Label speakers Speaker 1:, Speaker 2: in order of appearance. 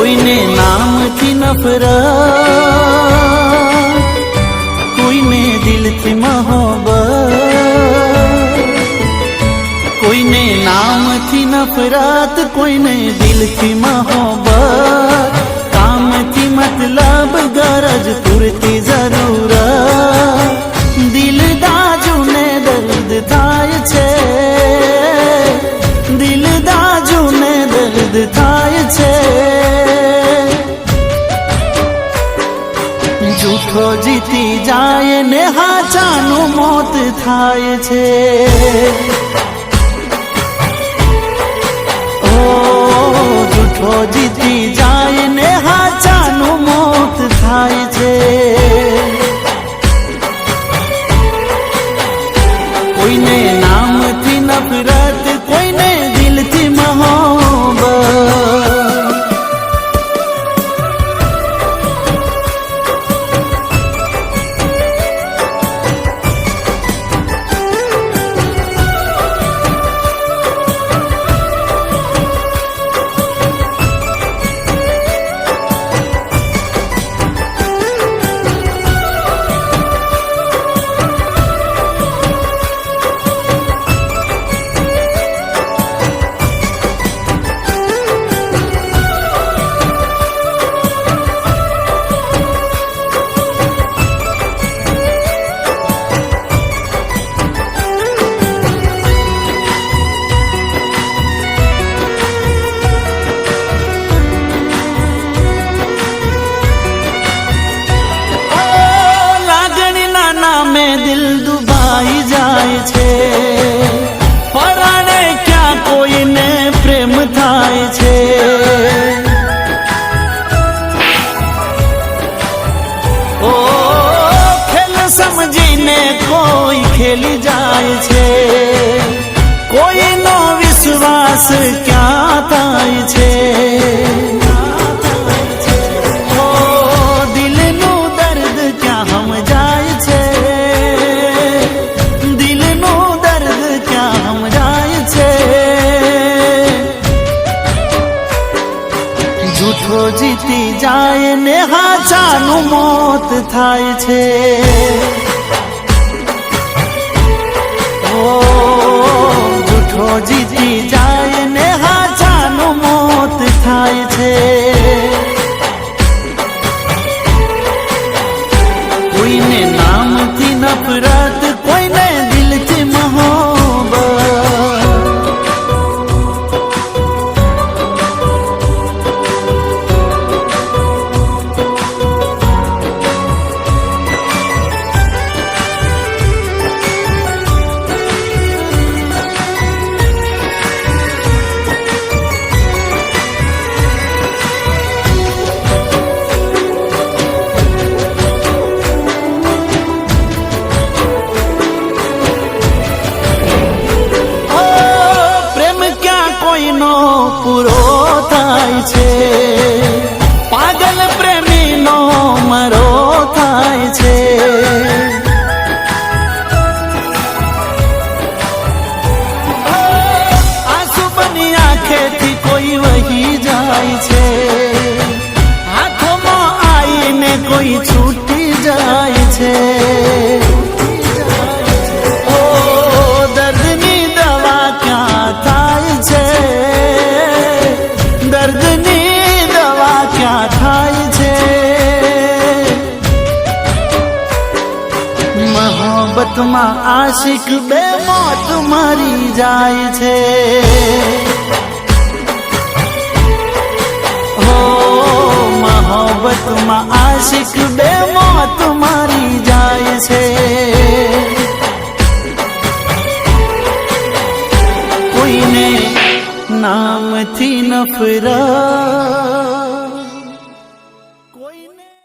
Speaker 1: નામથી નફરત, કોઈને દિલથી મહોબત કોઈને નામથી નફરત, કોઈને દિલથી મહોબત કામથી મતલબ ગરજ પૂરતી જરૂર દિલ દાજુને દર્દ થાય છે. દિલ દાજુને દર્દ થાય છે. જૂઠો જીતી જાય ને હાચાનું મોત થાય છે. ઓ, જૂઠો જીતી જાય ને હાચાનું મોત થાય છે. કોઈને નામથી નફરત, કોઈને કોઈ ખેલી જાય છે? કોઈનો વિશ્વાસ ક્યાં થાય છે? દિલનું દર્દ ક્યાં સમજાય છે? દિલનું દર્દ ક્યાં સમજાય છે? જૂઠો જીતી જાય ને હાચાનું મોત થાય છે. જૂઠો જીતી કોઈનો પૂરો થાય છે. પાગલ પ્રેમીનો મરો મોહબ્બતમાં આશિક બે મોત મરી જાય છે. હો, મોહબ્બતમાં આશિક બે મોત મરી જાય છે. કોઈને નામથી નફરત